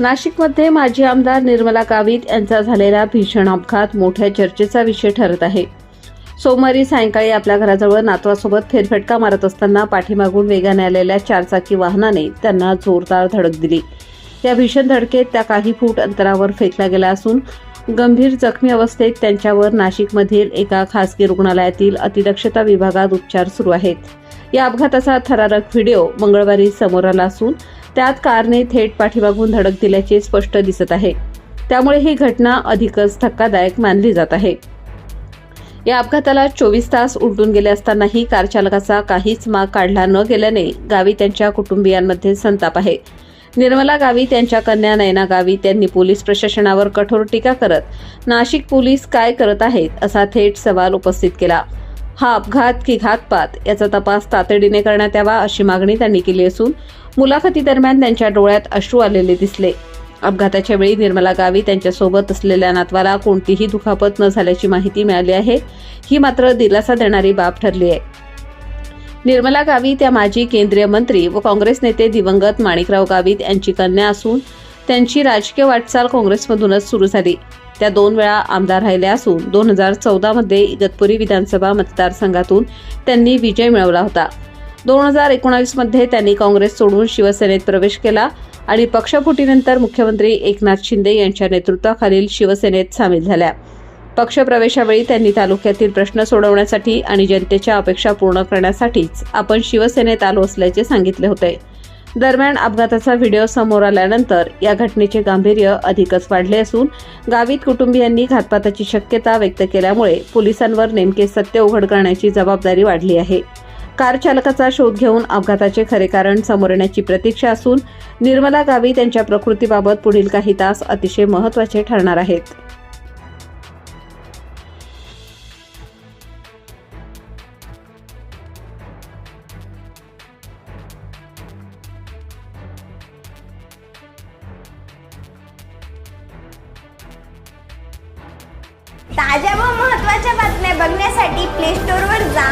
नाशिकमध्ये माजी आमदार निर्मला गावित यांचा झालेला भीषण अपघात मोठ्या चर्चेचा विषय ठरत आहे. सोमवारी सायंकाळी आपल्या घराजवळ नातवासोबत फेरफटका मारत असताना पाठीमागून वेगाने आलेल्या चारचाकी वाहनाने त्यांना जोरदार धडक दिली. या भीषण धडकेत त्या काही फूट अंतरावर फेकला गेला असून गंभीर जखमी अवस्थेत त्यांच्यावर नाशिकमधील एका खासगी रुग्णालयातील अतिदक्षता विभागात उपचार सुरू आहेत. या अपघाताचा थरारक व्हिडिओ मंगळवारी समोर आला असून त्यात कारने थेट पाठीमागून धडक दिल्याचे स्पष्ट दिसत आहे. त्यामुळे ही घटना अधिकच धक्कादायक मानली जात आहे. या अपघाताला चोवीस तास उलटून गेले असतानाही कार चालकाचा काहीच माग काढला न गेल्याने गावी त्यांच्या कुटुंबियांमध्ये संताप आहे. निर्मला गावी त्यांच्या कन्या नयना गावी त्यांनी पोलीस प्रशासनावर कठोर टीका करत नाशिक पोलीस काय करत आहेत असा थेट सवाल उपस्थित केला. हा अपघात की घातपात याचा तपास तातडीने करण्यात यावा अशी मागणी त्यांनी केली असून मुलाखतीदरम्यान त्यांच्या डोळ्यात अश्रू आलेले दिसले. अपघाताच्या वेळी निर्मला गावी त्यांच्यासोबत असलेल्या नातवाला कोणतीही दुखापत न झाल्याची माहिती मिळाली आहे. ही मात्र दिलासा देणारी बाब ठरली आहे. निर्मला गावित त्या माजी केंद्रीय मंत्री व काँग्रेस नेते दिवंगत माणिकराव गावित यांची कन्या असून त्यांची राजकीय वाटचाल काँग्रेसमधूनच सुरू झाली. त्या दोन वेळा आमदार राहिल्या असून दोन हजार चौदामध्ये इगतपुरी विधानसभा मतदारसंघातून त्यांनी विजय मिळवला होता. दोन हजार एकोणावीसमध्ये त्यांनी काँग्रेस सोडून शिवसेनेत प्रवेश केला आणि पक्षफुटीनंतर मुख्यमंत्री एकनाथ शिंदे यांच्या नेतृत्वाखालील शिवसेनेत सामील झाल्या. पक्षप्रवेशावेळी त्यांनी तालुक्यातील प्रश्न सोडवण्यासाठी आणि जनतेच्या अपेक्षा पूर्ण करण्यासाठीच आपण शिवसेनेत आलो असल्याचे सांगितले होते. दरम्यान अपघाताचा व्हिडिओ समोर आल्यानंतर या घटनेचे गांभीर्य अधिकच वाढले असून गावित कुटुंबियांनी घातपाताची शक्यता व्यक्त केल्यामुळे पोलिसांवर नेमके सत्य उघड करण्याची जबाबदारी वाढली आहे. कार चालकाचा शोध घेऊन अपघाताचे खरे कारण समोर येण्याची प्रतीक्षा असून निर्मला गावी त्यांच्या प्रकृतीबाबत पुढील काही तास अतिशय महत्त्वाचे ठरणार आहेत. ताज्या व महत्त्वाच्या बातम्या बघण्यासाठी प्ले स्टोअरवर जा.